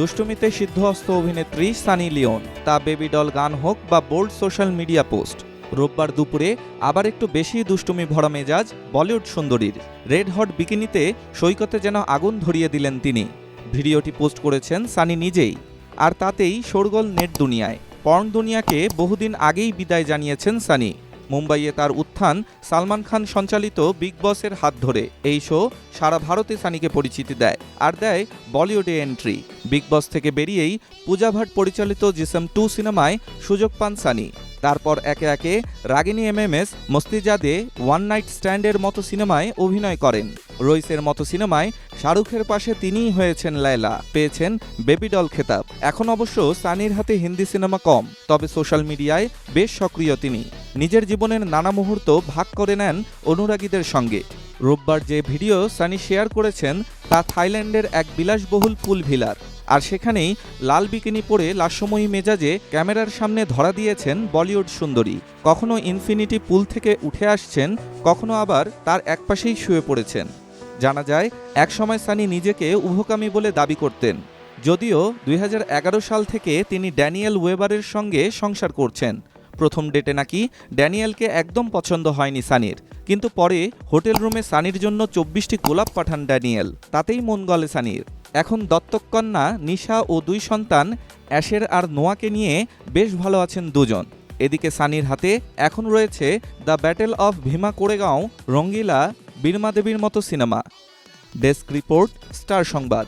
দুষ্টুমিতে সিদ্ধহস্ত অভিনেত্রী Sunny Leone. তা বেবি ডল গান হোক বা বোল্ড সোশ্যাল মিডিয়া পোস্ট। রোববার দুপুরে আবার একটু বেশি দুষ্টুমি ভরা মেজাজ বলিউড সুন্দরীর। রেড হট বিকিনিতে সৈকতে যেন আগুন ধরিয়ে দিলেন তিনি। ভিডিওটি পোস্ট করেছেন সানি নিজেই। আর তাতেই শোরগোল নেট দুনিয়ায়। পর্ন দুনিয়াকে বহুদিন আগেই বিদায় জানিয়েছেন সানি। মুম্বাইয়ে তার উত্থান সালমান খান সঞ্চালিত বিগ বসের হাত ধরে। এই শো সারা ভারতে সানিকে পরিচিতি দেয় আর দেয় বলিউডে এন্ট্রি বিগ বস থেকে বেরিয়েই পূজা ভাট পরিচালিত জিসম টু সিনেমায় সুযোগ পান সানি। তারপর একে একে Ragini MMS, Mastizaade one night স্ট্যান্ডের মতো সিনেমায় অভিনয় করেন। রইসের মতো সিনেমায় শাহরুখের পাশে তিনিই হয়েছেন লায়লা, পেয়েছেন বেবিডল খেতাব। এখন অবশ্য সানির হাতে হিন্দি সিনেমা কম, তবে সোশ্যাল মিডিয়ায় বেশ সক্রিয় তিনি। নিজের জীবনের নানা মুহূর্ত ভাগ করে নেন অনুরাগীদের সঙ্গে। রোববার যে ভিডিও সানি শেয়ার করেছেন, তা থাইল্যান্ডের এক বিলাসবহুল পুল ভিলার। আর সেখানেই লাল বিকিনি পরে লাস্যময়ী মেজাজে ক্যামেরার সামনে ধরা দিয়েছেন বলিউড সুন্দরী। কখনো ইনফিনিটি পুল থেকে উঠে আসছেন, কখনো আবার তার একপাশেই শুয়ে পড়েছেন। জানা যায়, একসময় সানি নিজেকে উভকামী বলে দাবি করতেন। যদিও দুই হাজার এগারো সাল থেকে তিনি ড্যানিয়েল ওয়েবারের সঙ্গে সংসার করছেন। প্রথম ডেটে নাকি ড্যানিয়েলকে একদম পছন্দ হয়নি সানির। কিন্তু পরে হোটেল রুমে সানির জন্য চব্বিশটি গোলাপ পাঠান ড্যানিয়েল, তাতেই মন গলে সানির। এখন দত্তক কন্যা, নিশা ও দুই সন্তান, অ্যাশের আর নোয়াকে নিয়ে বেশ ভালো আছেন দুজন। এদিকে সানির হাতে এখন রয়েছে the battle of Bhima Koregaon, Rangeela বীরমা দেবীর মতো সিনেমা। ডেস্ক রিপোর্ট, স্টার সংবাদ।